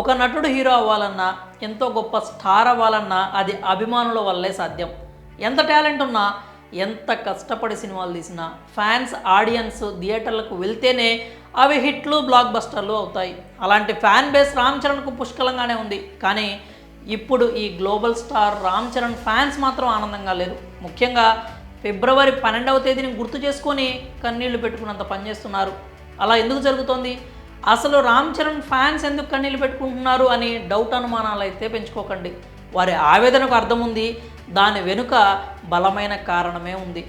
ఒక నటుడు హీరో అవ్వాలన్నా ఎంతో గొప్ప స్టార్ అవ్వాలన్నా అది అభిమానుల వల్లే సాధ్యం. ఎంత టాలెంట్ ఉన్నా ఎంత కష్టపడి సినిమాలు తీసినా ఫ్యాన్స్ ఆడియన్స్ థియేటర్లకు వెళ్తేనే అవి హిట్లు బ్లాక్ బస్టర్లు అవుతాయి. అలాంటి ఫ్యాన్ బేస్ రామ్ చరణ్కు పుష్కలంగానే ఉంది. కానీ ఇప్పుడు ఈ global star Ram Charan fans మాత్రం ఆనందంగా లేరు. ముఖ్యంగా ఫిబ్రవరి పన్నెండవ తేదీని గుర్తు చేసుకొని కన్నీళ్ళు పెట్టుకున్నంత పనిచేస్తున్నారు అలా ఎందుకు జరుగుతోంది? అసలు రామ్ చరణ్ ఫ్యాన్స్ ఎందుకు కన్నీళ్ళు పెట్టుకుంటున్నారు అని డౌట్ అనుమానాలు అయితే పెంచుకోకండి. వారి ఆవేదనకు అర్థం ఉంది దాని వెనుక బలమైన కారణమే ఉంది.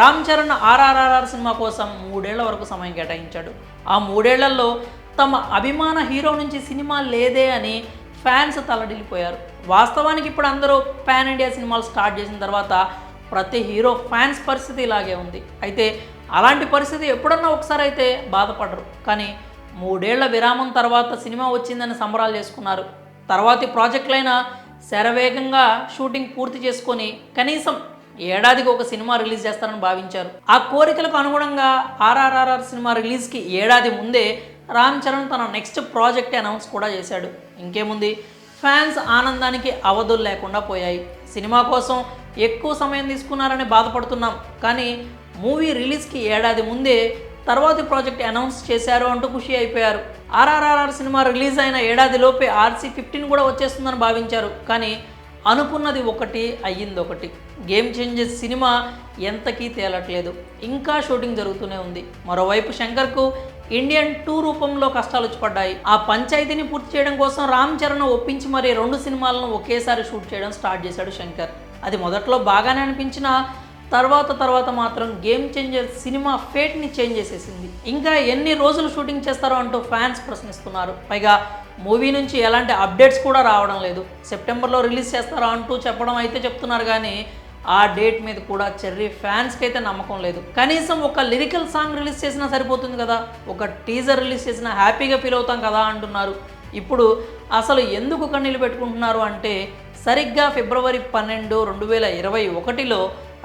రామ్ చరణ్ ఆర్ఆర్ఆర్ఆర్ సినిమా కోసం మూడేళ్ళ వరకు సమయం కేటాయించాడు. ఆ మూడేళ్ళలో తమ అభిమాన హీరో నుంచి సినిమా లేదే అని ఫ్యాన్స్ తలడిల్లిపోయారు. వాస్తవానికి ఇప్పుడు అందరూ పాన్ ఇండియా సినిమాలు స్టార్ట్ చేసిన తర్వాత ప్రతి హీరో ఫ్యాన్స్ పరిస్థితి ఇలాగే ఉంది. అయితే అలాంటి పరిస్థితి ఎప్పుడన్నా ఒకసారి అయితే బాధపడరు. కానీ మూడేళ్ళ విరామం తర్వాత సినిమా వచ్చిందని సంబరాలు చేసుకున్నారు. తర్వాతి ప్రాజెక్టులైన శరవేగంగా షూటింగ్ పూర్తి చేసుకొని కనీసం ఏడాదికి ఒక సినిమా రిలీజ్ చేస్తారని భావించారు. ఆ కోరికలకు అనుగుణంగా ఆర్ఆర్ఆర్ఆర్ సినిమా రిలీజ్కి ఏడాది ముందే రామ్ చరణ్ తన నెక్స్ట్ ప్రాజెక్ట్ అనౌన్స్ కూడా చేశాడు. ఇంకేముంది? ఫ్యాన్స్ ఆనందానికి అవధులు లేకుండా పోయాయి. సినిమా కోసం ఎక్కువ సమయం తీసుకున్నారని బాధపడుతున్నాం. కానీ మూవీ రిలీజ్కి ఏడాది ముందే తర్వాతి ప్రాజెక్ట్ అనౌన్స్ చేశారు అంటూ ఖుషి అయిపోయారు. ఆర్ఆర్ఆర్ఆర్ సినిమా రిలీజ్ అయిన ఏడాదిలోపే ఆర్సీ ఫిఫ్టీన్ కూడా వచ్చేస్తుందని భావించారు. కానీ అనుకున్నది ఒకటి అయ్యింది ఒకటి. గేమ్ చేంజెస్ సినిమా ఎంతకీ తేలట్లేదు. ఇంకా షూటింగ్ జరుగుతూనే ఉంది. మరోవైపు శంకర్కు ఇండియన్ టూ రూపంలో కష్టాలు వచ్చిపడ్డాయి ఆ పంచాయతీని పూర్తి చేయడం కోసం రామ్ చరణ్ ఒప్పించి మరి రెండు సినిమాలను ఒకేసారి షూట్ చేయడం స్టార్ట్ చేశాడు శంకర్. అది మొదట్లో బాగానే అనిపించినా తర్వాత తర్వాత మాత్రం గేమ్ చేంజర్ సినిమా ఫేట్ని చేంజ్ చేసేసింది. ఇంకా ఎన్ని రోజులు షూటింగ్ చేస్తారో అంటూ ఫ్యాన్స్ ప్రశ్నిస్తున్నారు. పైగా మూవీ నుంచి ఎలాంటి అప్డేట్స్ కూడా రావడం లేదు. సెప్టెంబర్లో రిలీజ్ చేస్తారా అంటూ చెప్పడం అయితే చెప్తున్నారు కానీ ఆ డేట్ మీద కూడా చెర్రీ ఫ్యాన్స్కి అయితే నమ్మకం లేదు. కనీసం ఒక లిరికల్ సాంగ్ రిలీజ్ చేసినా సరిపోతుంది కదా? ఒక టీజర్ రిలీజ్ చేసినా హ్యాపీగా ఫీల్ అవుతాం కదా అంటున్నారు. ఇప్పుడు అసలు ఎందుకు కన్నీళ్ళు పెట్టుకుంటున్నారు అంటే సరిగ్గా ఫిబ్రవరి పన్నెండు రెండు వేల ఇరవై ఒకటిలో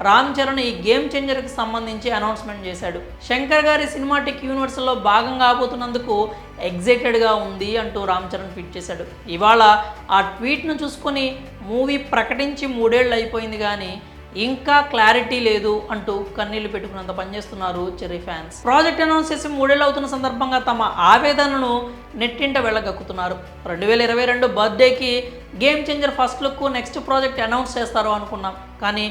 రామ్ చరణ్ ఈ గేమ్ చేంజర్కి సంబంధించి అనౌన్స్మెంట్ చేశాడు. శంకర్ గారి సినిమాటిక్ యూనివర్స్లో భాగం కాబోతున్నందుకు ఎగ్జైటెడ్గా ఉంది అంటూ రామ్ చరణ్ ట్వీట్ చేశాడు. ఇవాళ ఆ ట్వీట్ను చూసుకొని మూవీ ప్రకటించి మూడేళ్ళు అయిపోయింది కానీ ఇంకా క్లారిటీ లేదు అంటూ కన్నీళ్ళు పెట్టుకున్నంత పనిచేస్తున్నారు చెర్రీ ఫ్యాన్స్. ప్రాజెక్ట్ అనౌన్స్ చేసి మూడేళ్ళు అవుతున్న సందర్భంగా తమ ఆవేదనను నెట్టింట వెళ్ళగక్కుతున్నారు రెండు వేల ఇరవై రెండు బర్త్డేకి game changer first look next project announce చేస్తారు అనుకున్నాం. కానీ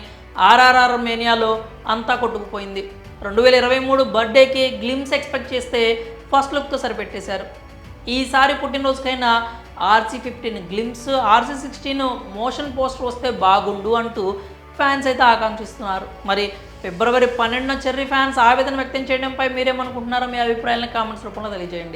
ఆర్ఆర్ఆర్ మేనియాలో అంతా కొట్టుకుపోయింది. రెండు వేల ఇరవై మూడు బర్త్డేకి గ్లిమ్స్ ఎక్స్పెక్ట్ చేస్తే ఫస్ట్ లుక్తో సరిపెట్టేశారు. ఈసారి పుట్టినరోజుకైనా RC fifteen glimpse RC sixteen motion poster వస్తే బాగుండు అంటూ ఫ్యాన్స్ అయితే ఆకాంక్షిస్తున్నారు. మరి ఫిబ్రవరి పన్నెండున చెర్రీ ఫ్యాన్స్ ఆవేదన వ్యక్తం చేయడంపై మీరేమనుకుంటున్నారో మీ అభిప్రాయాలను కామెంట్స్ రూపంలో తెలియజేయండి.